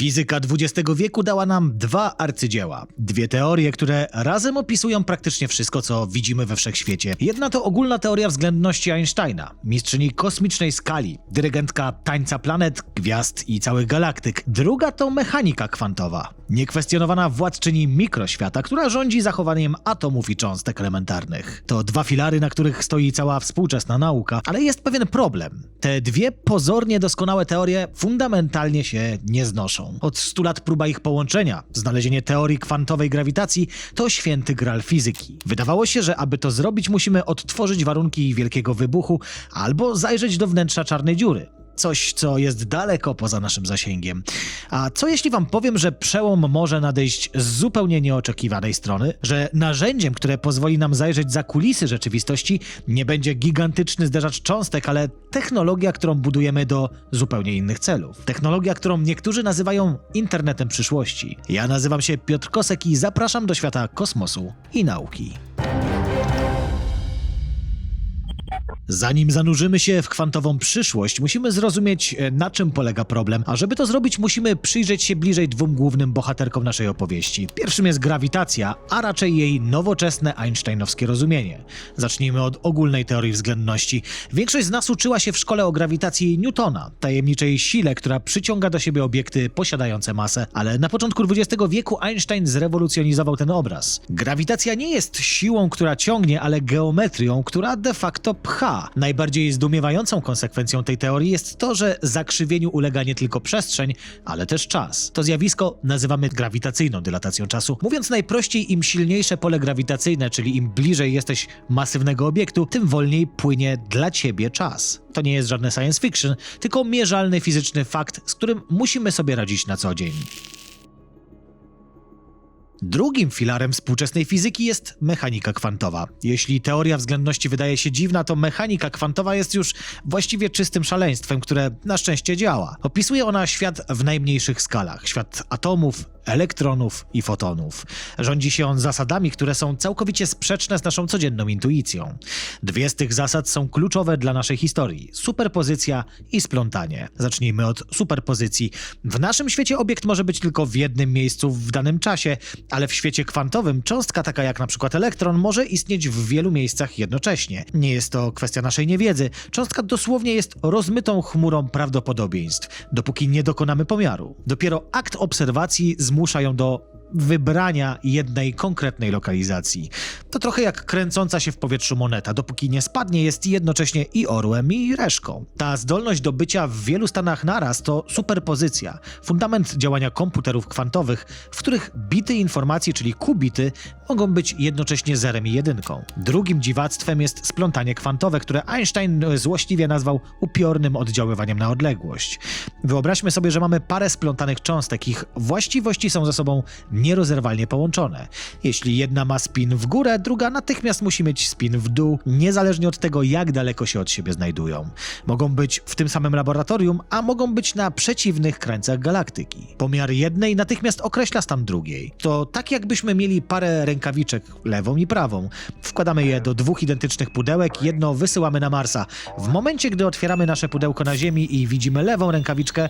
Fizyka XX wieku dała nam dwa arcydzieła. Dwie teorie, które razem opisują praktycznie wszystko, co widzimy we wszechświecie. Jedna to ogólna teoria względności Einsteina, mistrzyni kosmicznej skali, dyrygentka tańca planet, gwiazd i całych galaktyk. Druga to mechanika kwantowa, niekwestionowana władczyni mikroświata, która rządzi zachowaniem atomów i cząstek elementarnych. To dwa filary, na których stoi cała współczesna nauka, ale jest pewien problem. Te dwie pozornie doskonałe teorie fundamentalnie się nie znoszą. Od 100 lat próba ich połączenia, znalezienie teorii kwantowej grawitacji, to święty gral fizyki. Wydawało się, że aby to zrobić, musimy odtworzyć warunki wielkiego wybuchu albo zajrzeć do wnętrza czarnej dziury. Coś, co jest daleko poza naszym zasięgiem. A co jeśli wam powiem, że przełom może nadejść z zupełnie nieoczekiwanej strony? Że narzędziem, które pozwoli nam zajrzeć za kulisy rzeczywistości, nie będzie gigantyczny zderzacz cząstek, ale technologia, którą budujemy do zupełnie innych celów. Technologia, którą niektórzy nazywają internetem przyszłości. Ja nazywam się Piotr Kosek i zapraszam do świata kosmosu i nauki. Zanim zanurzymy się w kwantową przyszłość, musimy zrozumieć, e, na czym polega problem, a żeby to zrobić, musimy przyjrzeć się bliżej dwóm głównym bohaterkom naszej opowieści. Pierwszym jest grawitacja, a raczej jej nowoczesne einsteinowskie rozumienie. Zacznijmy od ogólnej teorii względności. Większość z nas uczyła się w szkole o grawitacji Newtona, tajemniczej sile, która przyciąga do siebie obiekty posiadające masę, ale na początku XX wieku Einstein zrewolucjonizował ten obraz. Grawitacja nie jest siłą, która ciągnie, ale geometrią, która de facto pcha. Najbardziej zdumiewającą konsekwencją tej teorii jest to, że zakrzywieniu ulega nie tylko przestrzeń, ale też czas. To zjawisko nazywamy grawitacyjną dylatacją czasu. Mówiąc najprościej, im silniejsze pole grawitacyjne, czyli im bliżej jesteś masywnego obiektu, tym wolniej płynie dla ciebie czas. To nie jest żadne science fiction, tylko mierzalny fizyczny fakt, z którym musimy sobie radzić na co dzień. Drugim filarem współczesnej fizyki jest mechanika kwantowa. Jeśli teoria względności wydaje się dziwna, to mechanika kwantowa jest już właściwie czystym szaleństwem, które na szczęście działa. Opisuje ona świat w najmniejszych skalach świat atomów, elektronów i fotonów. Rządzi się on zasadami, które są całkowicie sprzeczne z naszą codzienną intuicją. Dwie z tych zasad są kluczowe dla naszej historii: superpozycja i splątanie. Zacznijmy od superpozycji. W naszym świecie obiekt może być tylko w jednym miejscu w danym czasie, ale w świecie kwantowym cząstka taka jak na przykład elektron może istnieć w wielu miejscach jednocześnie. Nie jest to kwestia naszej niewiedzy. Cząstka dosłownie jest rozmytą chmurą prawdopodobieństw, dopóki nie dokonamy pomiaru. Dopiero akt obserwacji zmusza ją do wybrania jednej konkretnej lokalizacji. To trochę jak kręcąca się w powietrzu moneta. Dopóki nie spadnie, jest jednocześnie i orłem, i reszką. Ta zdolność do bycia w wielu stanach naraz to superpozycja, fundament działania komputerów kwantowych, w których bity informacji, czyli kubity, mogą być jednocześnie zerem i jedynką. Drugim dziwactwem jest splątanie kwantowe, które Einstein złośliwie nazwał upiornym oddziaływaniem na odległość. Wyobraźmy sobie, że mamy parę splątanych cząstek. Ich właściwości są ze sobą nierozerwalnie połączone. Jeśli jedna ma spin w górę, druga natychmiast musi mieć spin w dół, niezależnie od tego, jak daleko się od siebie znajdują. Mogą być w tym samym laboratorium, a mogą być na przeciwnych krańcach galaktyki. Pomiar jednej natychmiast określa stan drugiej. To tak jakbyśmy mieli parę rękawiczek, lewą i prawą. Wkładamy je do dwóch identycznych pudełek, jedno wysyłamy na Marsa. W momencie, gdy otwieramy nasze pudełko na Ziemi i widzimy lewą rękawiczkę,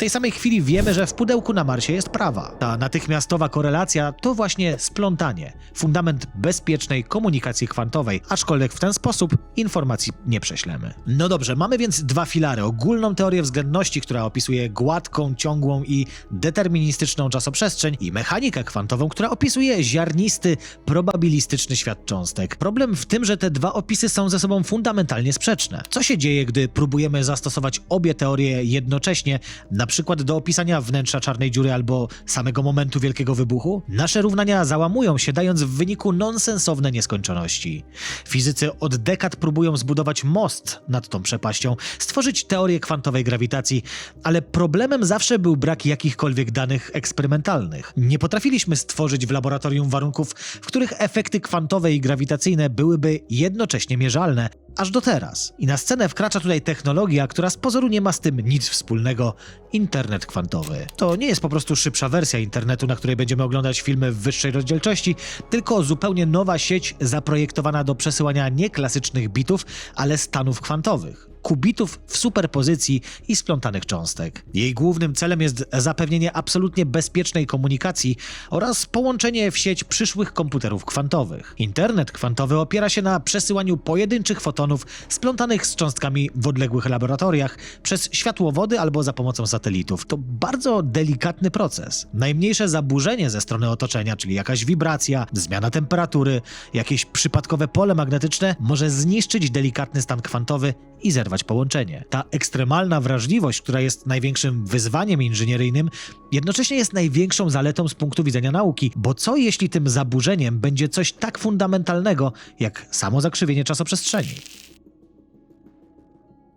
tej samej chwili wiemy, że w pudełku na Marsie jest prawa. Ta natychmiastowa korelacja to właśnie splątanie, fundament bezpiecznej komunikacji kwantowej, aczkolwiek w ten sposób informacji nie prześlemy. No dobrze, mamy więc dwa filary. Ogólną teorię względności, która opisuje gładką, ciągłą i deterministyczną czasoprzestrzeń i mechanikę kwantową, która opisuje ziarnisty, probabilistyczny świat cząstek. Problem w tym, że te dwa opisy są ze sobą fundamentalnie sprzeczne. Co się dzieje, gdy próbujemy zastosować obie teorie jednocześnie, na przykład do opisania wnętrza czarnej dziury albo samego momentu wielkiego wybuchu? Nasze równania załamują się, dając w wyniku nonsensowne nieskończoności. Fizycy od dekad próbują zbudować most nad tą przepaścią, stworzyć teorię kwantowej grawitacji, ale problemem zawsze był brak jakichkolwiek danych eksperymentalnych. Nie potrafiliśmy stworzyć w laboratorium warunków, w których efekty kwantowe i grawitacyjne byłyby jednocześnie mierzalne, aż do teraz. I na scenę wkracza tutaj technologia, która z pozoru nie ma z tym nic wspólnego internet kwantowy. To nie jest po prostu szybsza wersja internetu, na której będziemy oglądać filmy w wyższej rozdzielczości, tylko zupełnie nowa sieć zaprojektowana do przesyłania nie klasycznych bitów, ale stanów kwantowych. Kubitów w superpozycji i splątanych cząstek. Jej głównym celem jest zapewnienie absolutnie bezpiecznej komunikacji oraz połączenie w sieć przyszłych komputerów kwantowych. Internet kwantowy opiera się na przesyłaniu pojedynczych fotonów splątanych z cząstkami w odległych laboratoriach przez światłowody albo za pomocą satelitów. To bardzo delikatny proces. Najmniejsze zaburzenie ze strony otoczenia, czyli jakaś wibracja, zmiana temperatury, jakieś przypadkowe pole magnetyczne może zniszczyć delikatny stan kwantowy i zerwać połączenie. Ta ekstremalna wrażliwość, która jest największym wyzwaniem inżynieryjnym, jednocześnie jest największą zaletą z punktu widzenia nauki, bo co jeśli tym zaburzeniem będzie coś tak fundamentalnego, jak samo zakrzywienie czasoprzestrzeni?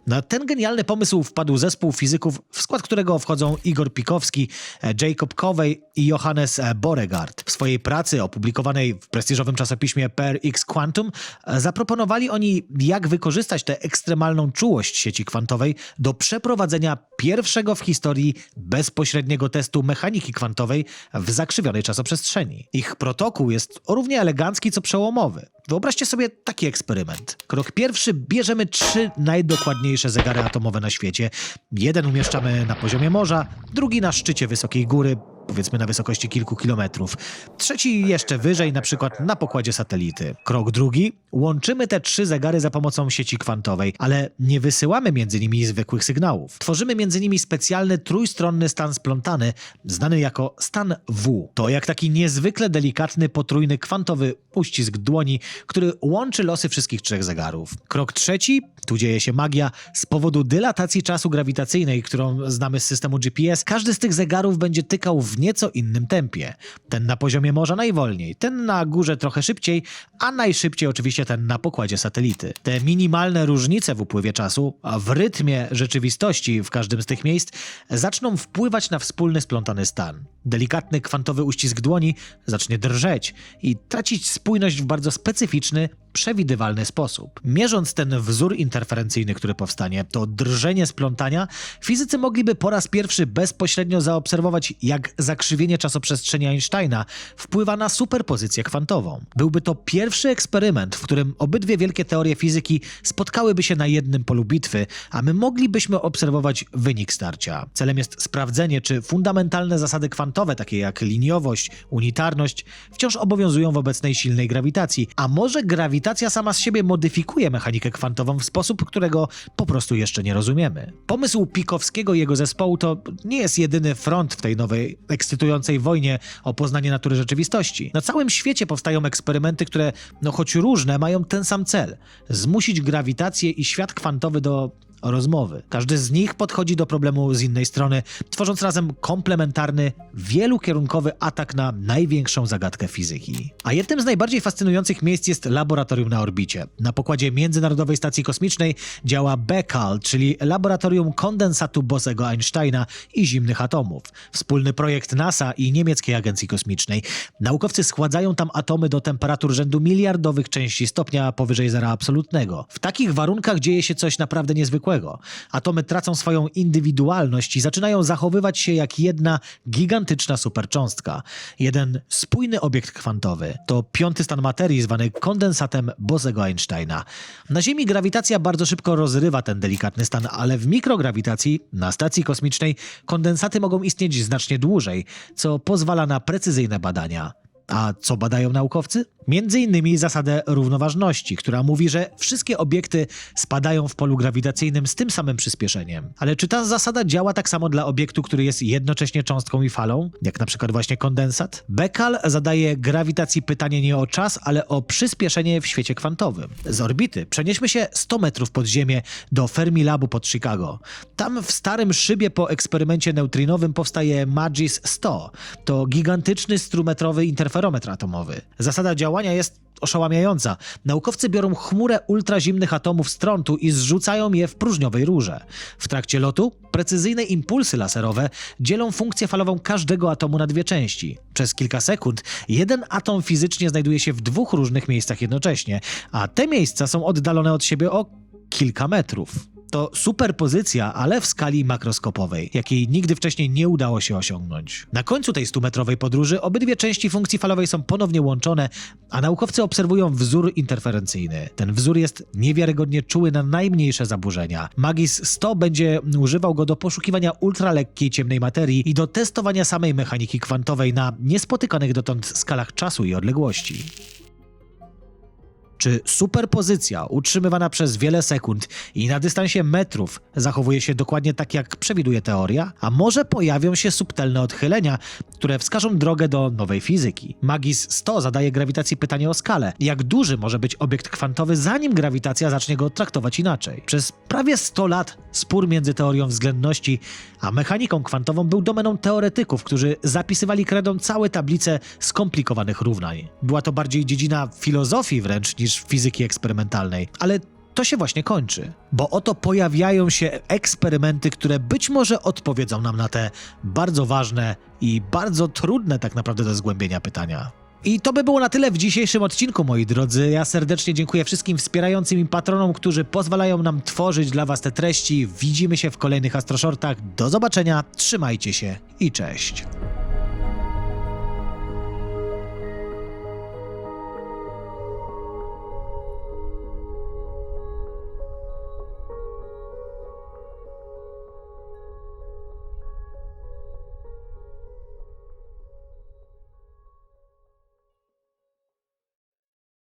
Na ten genialny pomysł wpadł zespół fizyków, w skład którego wchodzą Igor Pikowski, Jacob Covey i Johannes Boregard. W swojej pracy opublikowanej w prestiżowym czasopiśmie PRX Quantum e, zaproponowali oni, jak wykorzystać tę ekstremalną czułość sieci kwantowej do przeprowadzenia pierwszego w historii bezpośredniego testu mechaniki kwantowej w zakrzywionej czasoprzestrzeni. Ich protokół jest równie elegancki co przełomowy. Wyobraźcie sobie taki eksperyment. Krok pierwszy, bierzemy trzy najdokładniejsze zegary atomowe na świecie. Jeden umieszczamy na poziomie morza, drugi na szczycie wysokiej góry, powiedzmy na wysokości kilku kilometrów. Trzeci jeszcze wyżej, na przykład na pokładzie satelity. Krok drugi, łączymy te trzy zegary za pomocą sieci kwantowej, ale nie wysyłamy między nimi zwykłych sygnałów. Tworzymy między nimi specjalny trójstronny stan splątany, znany jako stan W. To jak taki niezwykle delikatny, potrójny kwantowy uścisk dłoni, który łączy losy wszystkich trzech zegarów. Krok trzeci, tu dzieje się magia, z powodu dylatacji czasu grawitacyjnej, którą znamy z systemu GPS, każdy z tych zegarów będzie tykał w nieco innym tempie. Ten na poziomie morza najwolniej, ten na górze trochę szybciej, a najszybciej oczywiście ten na pokładzie satelity. Te minimalne różnice w upływie czasu, a w rytmie rzeczywistości w każdym z tych miejsc, zaczną wpływać na wspólny splątany stan. Delikatny kwantowy uścisk dłoni zacznie drżeć i tracić spójność w bardzo specyficzny, przewidywalny sposób. Mierząc ten wzór interferencyjny, który powstanie, to drżenie splątania, fizycy mogliby po raz pierwszy bezpośrednio zaobserwować, jak zakrzywienie czasoprzestrzeni Einsteina wpływa na superpozycję kwantową. Byłby to pierwszy eksperyment, w którym obydwie wielkie teorie fizyki spotkałyby się na jednym polu bitwy, a my moglibyśmy obserwować wynik starcia. Celem jest sprawdzenie, czy fundamentalne zasady kwantowe, takie jak liniowość, unitarność, wciąż obowiązują w obecnej silnej grawitacji, a może grawitacja sama z siebie modyfikuje mechanikę kwantową w sposób, którego po prostu jeszcze nie rozumiemy. Pomysł Pikowskiego i jego zespołu to nie jest jedyny front w tej nowej, ekscytującej wojnie o poznanie natury rzeczywistości. Na całym świecie powstają eksperymenty, które, no choć różne, mają ten sam cel zmusić grawitację i świat kwantowy do rozmowy. Każdy z nich podchodzi do problemu z innej strony, tworząc razem komplementarny, wielokierunkowy atak na największą zagadkę fizyki. A jednym z najbardziej fascynujących miejsc jest laboratorium na orbicie. Na pokładzie Międzynarodowej Stacji Kosmicznej działa BECAL, czyli Laboratorium Kondensatu Bosego Einsteina i zimnych atomów. Wspólny projekt NASA i niemieckiej agencji kosmicznej. Naukowcy schładzają tam atomy do temperatur rzędu miliardowych części stopnia powyżej zera absolutnego. W takich warunkach dzieje się coś naprawdę niezwykłego. Atomy tracą swoją indywidualność i zaczynają zachowywać się jak jedna gigantyczna supercząstka. Jeden spójny obiekt kwantowy. To piąty stan materii zwany kondensatem Bosego Einsteina. Na Ziemi grawitacja bardzo szybko rozrywa ten delikatny stan, ale w mikrograwitacji, na stacji kosmicznej, kondensaty mogą istnieć znacznie dłużej, co pozwala na precyzyjne badania. A co badają naukowcy? Między innymi zasadę równoważności, która mówi, że wszystkie obiekty spadają w polu grawitacyjnym z tym samym przyspieszeniem. Ale czy ta zasada działa tak samo dla obiektu, który jest jednocześnie cząstką i falą, jak na przykład właśnie kondensat? Bekal zadaje grawitacji pytanie nie o czas, ale o przyspieszenie w świecie kwantowym. Z orbity przenieśmy się 100 metrów pod ziemię do Fermilabu pod Chicago. Tam w starym szybie po eksperymencie neutrinowym powstaje Magis 100. To gigantyczny strumetrowy interferometr atomowy. Zasada działania jest oszałamiająca. Naukowcy biorą chmurę ultrazimnych atomów strontu i zrzucają je w próżniowej rurze. W trakcie lotu precyzyjne impulsy laserowe dzielą funkcję falową każdego atomu na dwie części. Przez kilka sekund jeden atom fizycznie znajduje się w dwóch różnych miejscach jednocześnie, a te miejsca są oddalone od siebie o kilka metrów. To superpozycja, ale w skali makroskopowej, jakiej nigdy wcześniej nie udało się osiągnąć. Na końcu tej 100-metrowej podróży obydwie części funkcji falowej są ponownie łączone, a naukowcy obserwują wzór interferencyjny. Ten wzór jest niewiarygodnie czuły na najmniejsze zaburzenia. Magis 100 będzie używał go do poszukiwania ultralekkiej ciemnej materii i do testowania samej mechaniki kwantowej na niespotykanych dotąd skalach czasu i odległości. Czy superpozycja utrzymywana przez wiele sekund i na dystansie metrów zachowuje się dokładnie tak, jak przewiduje teoria? A może pojawią się subtelne odchylenia, które wskażą drogę do nowej fizyki? Magis 100 zadaje grawitacji pytanie o skalę. Jak duży może być obiekt kwantowy, zanim grawitacja zacznie go traktować inaczej? Przez prawie 100 lat spór między teorią względności a mechaniką kwantową był domeną teoretyków, którzy zapisywali kredą całe tablice skomplikowanych równań. Była to bardziej dziedzina filozofii wręcz niż fizyki eksperymentalnej, ale to się właśnie kończy, bo oto pojawiają się eksperymenty, które być może odpowiedzą nam na te bardzo ważne i bardzo trudne tak naprawdę do zgłębienia pytania. I to by było na tyle w dzisiejszym odcinku, moi drodzy. Ja serdecznie dziękuję wszystkim wspierającym i patronom, którzy pozwalają nam tworzyć dla Was te treści. Widzimy się w kolejnych Astroshortach. Do zobaczenia, trzymajcie się i cześć.